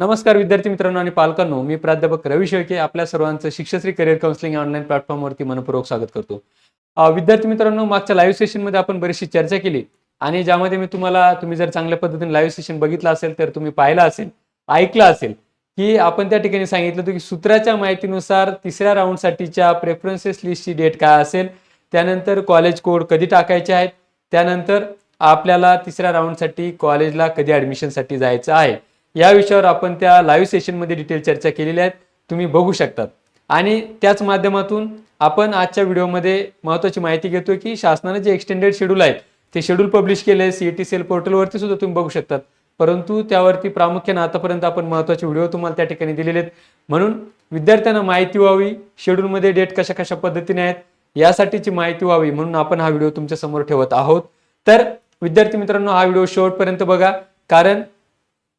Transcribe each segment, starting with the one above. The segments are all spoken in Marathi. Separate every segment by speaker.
Speaker 1: नमस्कार विद्यार्थी मित्रांनो आणि पालकांनो मी प्राध्यापक रवी शेळके आपल्या सर्वांचं शिक्षश्री करिअर काउन्सिलिंग ऑनलाईन प्लॅटफॉर्मवरती मनपूर्वक स्वागत करतो. विद्यार्थी मित्रांनो मागच्या लाईव्ह सेशनमध्ये आपण बरीचशी चर्चा केली आणि ज्यामध्ये मी तुम्हाला तुम्ही जर चांगल्या पद्धतीने लाईव्ह सेशन बघितलं असेल तर तुम्ही पाहिलं असेल ऐकलं असेल की आपण त्या ठिकाणी सांगितलं होतं की सूत्राच्या माहितीनुसार तिसऱ्या राऊंडसाठीच्या प्रेफरन्सेस लिस्टची डेट काय असेल त्यानंतर कॉलेज कोड कधी टाकायचे आहेत त्यानंतर आपल्याला तिसऱ्या राऊंडसाठी कॉलेजला कधी ऍडमिशनसाठी जायचं आहे. या विषयावर आपण त्या लाईव्ह सेशनमध्ये डिटेल चर्चा केलेली आहेत. तुम्ही बघू शकतात. आणि त्याच माध्यमातून आपण आजच्या व्हिडिओमध्ये महत्त्वाची माहिती घेतोय की शासनाने जे एक्सटेंडेड शेड्यूल आहेत ते शेड्यूल पब्लिश केले सीईटी सेल पोर्टलवरती सुद्धा तुम्ही बघू शकतात. परंतु त्यावरती प्रामुख्याने आतापर्यंत आपण महत्त्वाचे व्हिडिओ तुम्हाला त्या ठिकाणी दिलेले आहेत. म्हणून विद्यार्थ्यांना माहिती व्हावी शेड्यूलमध्ये डेट कशा कशा पद्धतीने आहेत यासाठीची माहिती व्हावी म्हणून आपण हा व्हिडिओ तुमच्यासमोर ठेवत आहोत. तर विद्यार्थी मित्रांनो हा व्हिडिओ शेवटपर्यंत बघा. कारण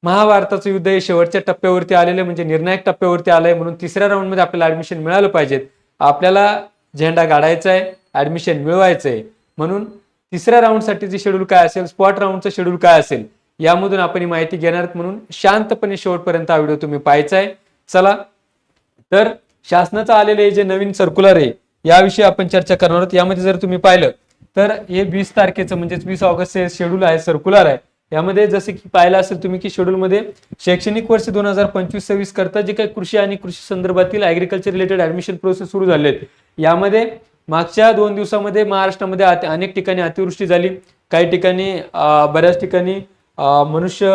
Speaker 1: महाभारताचं युद्ध हे शेवटच्या टप्प्यावरती आलेलं म्हणजे निर्णायक टप्प्यावरती आलंय म्हणून तिसऱ्या राऊंडमध्ये आपल्याला ऍडमिशन मिळालं पाहिजेत. आपल्याला झेंडा गाडायचा आहे ऍडमिशन मिळवायचं आहे. म्हणून तिसऱ्या राऊंडसाठीचे शेड्यूल काय असेल स्पॉट राऊंडचं शेड्यूल काय असेल यामधून आपण ही माहिती घेणार आहोत. म्हणून शांतपणे शेवटपर्यंत हा व्हिडिओ तुम्ही पाहायचा आहे. चला तर शासनाचं आलेलं हे जे नवीन सर्क्युलर आहे याविषयी आपण चर्चा करणार आहोत. यामध्ये जर तुम्ही पाहिलं तर हे वीस तारखेचं म्हणजेच वीस ऑगस्ट शेड्यूल आहे सर्क्युलर आहे. यामध्ये जसं की पाहिलं असेल तुम्ही की शेड्यूलमध्ये शैक्षणिक वर्ष दोन हजार पंचवीस सव्वीस करता जे काही कृषी आणि कृषी संदर्भातील ऍग्रिकल्चर रिलेटेड ऍडमिशन प्रोसेस सुरू झाले आहेत. यामध्ये मागच्या दोन दिवसामध्ये महाराष्ट्रामध्ये अनेक ठिकाणी अतिवृष्टी झाली. काही ठिकाणी बऱ्याच ठिकाणी मनुष्य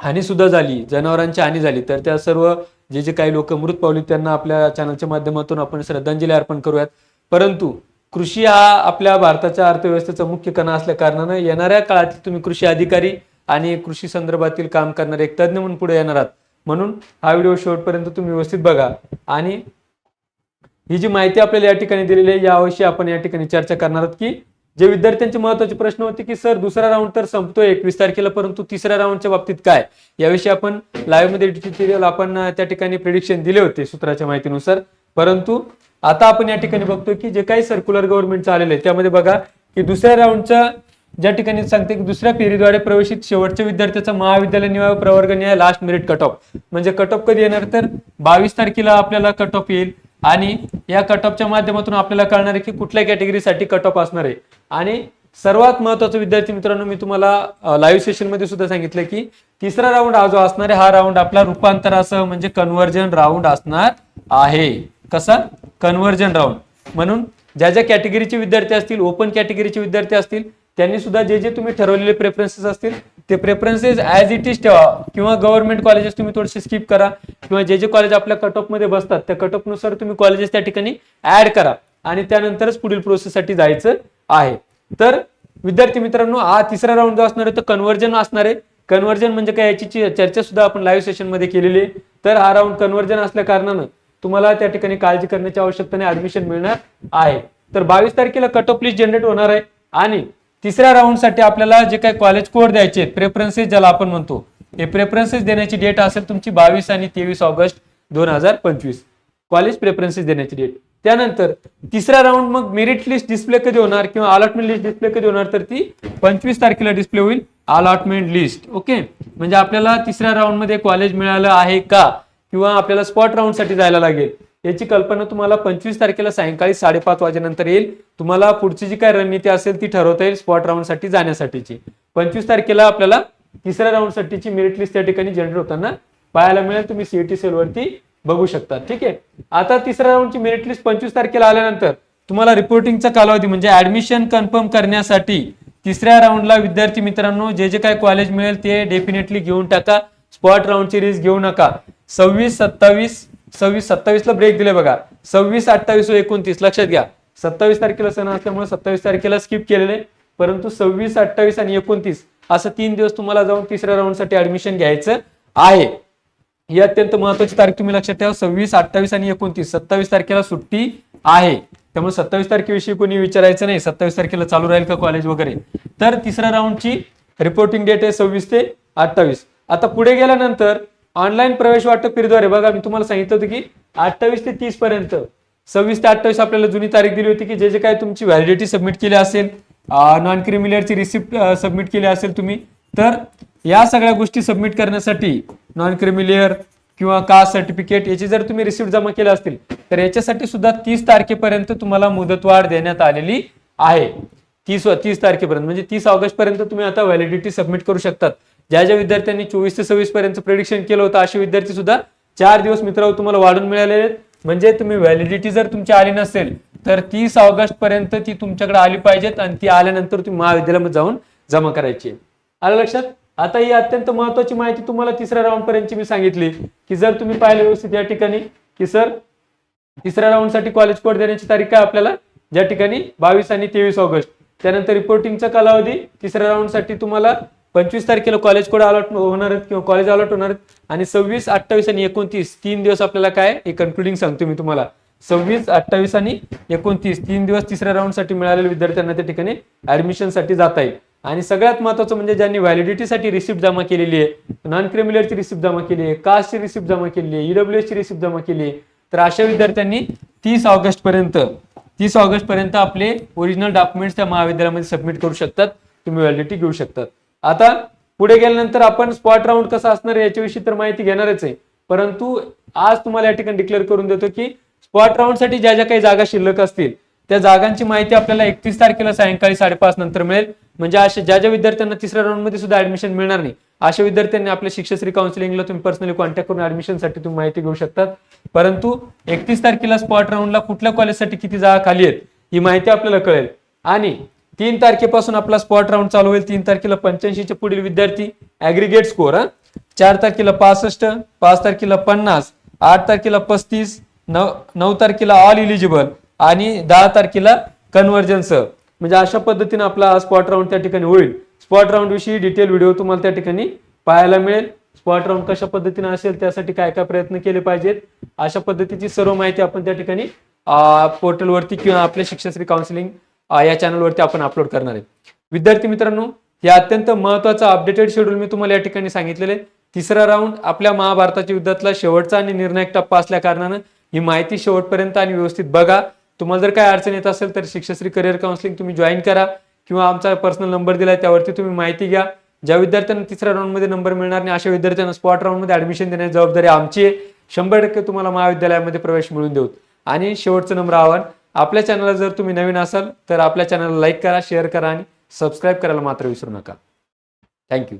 Speaker 1: हानी सुद्धा झाली. जनावरांची हानी झाली. तर त्या सर्व जे जे काही लोक मृत पावली त्यांना आपल्या चॅनलच्या माध्यमातून आपण श्रद्धांजली अर्पण करूयात. परंतु कृषी हा आपल्या भारताच्या अर्थव्यवस्थेचा मुख्य कणा असल्या कारणानं येणाऱ्या काळातील तुम्ही कृषी अधिकारी आणि कृषी संदर्भातील काम करणारे एक तज्ज्ञ म्हणून पुढे येणार आहात. म्हणून हा व्हिडिओ शेवटपर्यंत तुम्ही व्यवस्थित बघा. आणि ही जी माहिती आपल्याला या ठिकाणी दिलेली आहे याविषयी आपण या ठिकाणी चर्चा करणार आहोत की जे विद्यार्थ्यांचे महत्त्वाचे प्रश्न होते की सर दुसरा राऊंड तर संपतोय एकवीस तारखेला परंतु तिसऱ्या राऊंडच्या बाबतीत काय? याविषयी आपण लाईव्हमध्ये आपण त्या ठिकाणी प्रिडिक्शन दिले होते सूत्राच्या माहितीनुसार. परंतु आता आपण या ठिकाणी बघतोय की जे काही सर्क्युलर गव्हर्नमेंट आलेलं आहे त्यामध्ये बघा की दुसऱ्या राऊंडच्या ज्या ठिकाणी सांगते की दुसऱ्या फेरीद्वारे प्रवेशित शेवटच्या विद्यार्थ्याचा महाविद्यालय निवाय प्रवर्ग न्याय लास्ट मेरिट कट ऑफ म्हणजे कट ऑफ कधी येणार? तर बावीस तारखेला आपल्याला कट ऑफ येईल आणि या कट ऑफच्या माध्यमातून आपल्याला कळणार आहे की कुठल्या कॅटेगरीसाठी कट ऑफ असणार आहे. आणि सर्वात महत्वाचं विद्यार्थी मित्रांनो मी तुम्हाला लाईव्ह सेशनमध्ये सुद्धा सांगितलं की तिसरा राऊंड हा जो असणार आहे हा राऊंड आपला रूपांतरासह म्हणजे कन्व्हर्जन राऊंड असणार आहे. कसा? कन्व्हर्जन राऊंड म्हणून ज्या ज्या कॅटेगरीचे विद्यार्थी असतील ओपन कॅटेगरीचे विद्यार्थी असतील त्यांनी सुद्धा जे जे तुम्ही ठरवलेले प्रेफरन्सेस असतील ते प्रेफरन्सेस ऍज इट इज ठेवा. किंवा गव्हर्नमेंट कॉलेजेस तुम्ही थोडेसे स्किप करा. किंवा जे जे कॉलेज आपल्या कटमध्ये बसतात त्या कटनुसार तुम्ही कॉलेजेस त्या ठिकाणी ऍड करा. आणि त्यानंतरच पुढील प्रोसेससाठी जायचं आहे. तर विद्यार्थी मित्रांनो हा तिसरा राऊंड जो असणार आहे तो कन्व्हर्जन असणार आहे. कन्व्हर्जन म्हणजे काय? याची चर्चा सुद्धा आपण लाईव्ह सेशनमध्ये केलेली आहे. तर हा राऊंड कन्व्हर्जन असल्या कारणानं तुम्हाला त्या ठिकाणी काळजी करण्याची आवश्यकता नाही ऍडमिशन मिळणार आहे. तर बावीस तारखेला कट ऑफ लिस्ट जनरेट होणार आहे. आणि तिसऱ्या राऊंडसाठी आपल्याला जे काही कॉलेज कोड द्यायचे प्रेफरन्सेस ज्याला आपण म्हणतो हे प्रेफरन्सेस देण्याची डेट असेल तुमची बावीस आणि तेवीस ऑगस्ट दोन हजार पंचवीस. कॉलेज प्रेफरन्सेस देण्याची डेट त्यानंतर तिसरा राऊंड मग मेरिट लिस्ट डिस्प्ले कधी होणार किंवा अलॉटमेंट लिस्ट डिस्प्ले कधी होणार तर ती पंचवीस तारखेला डिस्प्ले होईल अलॉटमेंट लिस्ट ओके म्हणजे आपल्याला तिसऱ्या राऊंडमध्ये कॉलेज मिळालं आहे का? किंवा आपल्याला स्पॉट राऊंडसाठी जायला लागेल. याची कल्पना तुम्हाला पंचवीस तारखेला सायंकाळी साडेपाच वाजेनंतर येईल. तुम्हाला पुढची जी काय रणनीती असेल ती ठरवता येईल स्पॉट राऊंडसाठी जाण्यासाठीची. पंचवीस तारखेला आपल्याला तिसऱ्या राऊंड साठीची मेरिट लिस्ट त्या ठिकाणी जनरेट होताना पाहायला मिळेल. तुम्ही सीईटी सेल वरती बघू शकता. ठीक आहे? आता तिसऱ्या राऊंडची मेरिट लिस्ट पंचवीस तारखेला आल्यानंतर तुम्हाला रिपोर्टिंगचा कालावधी म्हणजे ऍडमिशन कन्फर्म करण्यासाठी तिसऱ्या राऊंडला विद्यार्थी मित्रांनो जे जे काय कॉलेज मिळेल ते डेफिनेटली घेऊन टाका. स्पॉट राऊंडची रिस्क घेऊ नका. सव्वीस सत्तावीस सव्वीस सत्तावीसला ब्रेक दिले बघा. सव्वीस अठ्ठावीस व एकोणतीस लक्षात घ्या. सत्तावीस तारखेला सण असल्यामुळे सत्तावीस तारखेला स्किप केलेले. परंतु सव्वीस अठ्ठावीस आणि एकोणतीस असं तीन दिवस तुम्हाला जाऊन तिसऱ्या राऊंडसाठी ऍडमिशन घ्यायचं आहे. ही अत्यंत महत्वाची तारीख तुम्ही लक्षात ठेवा. सव्वीस अठ्ठावीस आणि एकोणतीस. सत्तावीस तारखेला सुट्टी आहे. त्यामुळे सत्तावीस तारखेविषयी कोणी विचारायचं नाही. सत्तावीस तारखेला चालू राहील का कॉलेज वगैरे? तर तिसऱ्या राऊंडची रिपोर्टिंग डेट आहे सव्वीस ते अठ्ठावीस. आता पुढे गेल्यानंतर ऑनलाईन प्रवेश वाटप फेरीद्वारे बघा मी तुम्हाला सांगितलं होतं की अठ्ठावीस ते तीस पर्यंत सव्वीस ते अठ्ठावीस आपल्याला जुनी तारीख दिली होती की जे जे काय तुमची व्हॅलिडिटी सबमिट केली असेल नॉन क्रिमिलियरची रिसिप्ट सबमिट केली असेल तुम्ही तर या सगळ्या गोष्टी सबमिट करण्यासाठी नॉन क्रिमिलियर किंवा कास्ट सर्टिफिकेट याची जर तुम्ही रिसिप्ट जमा केल्या असतील तर याच्यासाठी सुद्धा तीस तारखेपर्यंत तुम्हाला मुदतवाढ देण्यात आलेली आहे. तीस तीस तारखेपर्यंत म्हणजे तीस ऑगस्ट पर्यंत तुम्ही आता व्हॅलिडिटी सबमिट करू शकतात. ज्या ज्या विद्यार्थ्यांनी चोवीस ते सव्वीस पर्यंत प्रेडिक्शन केलं होतं असे विद्यार्थी सुद्धा चार दिवस मित्रांनो तुम्हाला वाढून मिळाले आहेत. म्हणजे तुम्ही व्हॅलिडिटी जर तुमची आली नसेल तर तीस ऑगस्ट पर्यंत ती तुमच्याकडे आली पाहिजेत आणि ती आल्यानंतर तुम्ही महाविद्यालयामध्ये जाऊन जमा करायची. आलं लक्षात? आता ही अत्यंत महत्वाची माहिती तुम्हाला तिसऱ्या राऊंड पर्यंतची मी सांगितली की जर तुम्ही पाहिलं व्यवस्थित या ठिकाणी की सर तिसऱ्या राऊंडसाठी कॉलेज कोड देण्याची तारीख काय आपल्याला? ज्या ठिकाणी बावीस आणि तेवीस ऑगस्ट. त्यानंतर रिपोर्टिंगचा कालावधी तिसऱ्या राऊंडसाठी तुम्हाला पंचवीस तारखेला कॉलेज कोड अलॉट होणार आहेत किंवा कॉलेज अलॉट होणार आहेत? आणि सव्वीस अठ्ठावीस आणि एकोणतीस तीन दिवस आपल्याला काय हे कन्क्लुडिंग सांगतो मी तुम्हाला. सव्वीस अठ्ठावीस आणि एकोणतीस तीन दिवस तिसऱ्या राऊंडसाठी मिळालेल्या विद्यार्थ्यांना त्या ठिकाणी ऍडमिशनसाठी जाता येईल. आणि सगळ्यात महत्वाचं म्हणजे ज्यांनी व्हॅलिडिटीसाठी रिसिप्ट जमा केलेली आहे नॉन क्रिमिलियरची रिसिप्ट जमा केली आहे कास्टची रिसिप्ट जमा केली आहे ईडब्ल्यू ची रिसिप्ट जमा केली आहे तर अशा विद्यार्थ्यांनी तीस ऑगस्ट पर्यंत तीस ऑगस्ट पर्यंत आपले ओरिजिनल डॉक्युमेंट्स त्या महाविद्यालयामध्ये सबमिट करू शकतात. तुम्ही व्हॅलिडिटी घेऊ शकतात. आता पुढे गेल्यानंतर आपण स्पॉट राऊंड कसा असणार याच्याविषयी तर माहिती घेणारच आहे. परंतु आज तुम्हाला या ठिकाणी डिक्लेअर करून देतो की स्पॉट राऊंडसाठी ज्या ज्या काही जागा शिल्लक असतील त्या जागांची माहिती आपल्याला एकतीस तारखेला सायंकाळी साडेपाच नंतर मिळेल. म्हणजे अशा ज्या ज्या विद्यार्थ्यांना तिसऱ्या राऊंडमध्ये सुद्धा ऍडमिशन मिळणार नाही अशा विद्यार्थ्यांनी आपल्या शिक्षश्री काउन्सिलिंगला तुम्ही पर्सनली कॉन्टॅक्ट करून ऍडमिशनसाठी तुम्ही माहिती घेऊ शकतात. परंतु एकतीस तारखेला स्पॉट राऊंडला कुठल्या कॉलेजसाठी किती जागा खाली आहेत ही माहिती आपल्याला कळेल. आणि तीन तारखेपासून आपला स्पॉट राऊंड चालू होईल. तीन तारखेला पंच्याऐंशीचे पुढील विद्यार्थी ऍग्रिगेट स्कोर हा? चार तारखेला पासष्ट पाच तारखेला पन्नास आठ तारखेला पस्तीस नऊ नऊ तारखेला ऑल इलिजिबल आणि दहा तारखेला कन्व्हर्जन्स म्हणजे अशा पद्धतीने आपला स्पॉट राऊंड त्या ठिकाणी होईल. स्पॉट राऊंड विषयी डिटेल व्हिडिओ तुम्हाला त्या ठिकाणी पाहायला मिळेल. स्पॉट राऊंड कशा पद्धतीने असेल त्यासाठी काय काय प्रयत्न केले पाहिजेत अशा पद्धतीची सर्व माहिती आपण त्या ठिकाणी पोर्टलवरती किंवा आपल्या शिक्षश्री काउन्सिलिंग या चॅनलवरती आपण अपलोड करणार आहे. विद्यार्थी मित्रांनो हे अत्यंत महत्वाचं अपडेटेड शेड्यूल मी तुम्हाला या ठिकाणी सांगितलेले तिसरा राऊंड आपल्या महाभारताच्या युद्धातला शेवटचा आणि निर्णायक टप्पा असल्या कारणानं ही माहिती शेवटपर्यंत आणि व्यवस्थित बघा. तुम्हाला जर काय अडचण येत असेल तर शिक्षश्री करिअर काउन्सिलिंग तुम्ही जॉईन करा किंवा आमचा पर्सनल नंबर दिलाय त्यावरती तुम्ही माहिती घ्या. ज्या विद्यार्थ्यांना तिसऱ्या राऊंडमध्ये नंबर मिळणार नाही अशा विद्यार्थ्यांना स्पॉट राऊंडमध्ये ऍडमिशन देण्याची जबाबदारी आमची आहे. शंभर टक्के तुम्हाला महाविद्यालयामध्ये प्रवेश मिळवून देऊ. आणि शेवटचं नंबर आव्हान आपल्या चॅनलला जर तुम्ही नवीन असाल तर आपल्या चॅनलला लाईक करा शेअर करा आणि सबस्क्राईब करायला मात्र विसरू नका. थँक्यू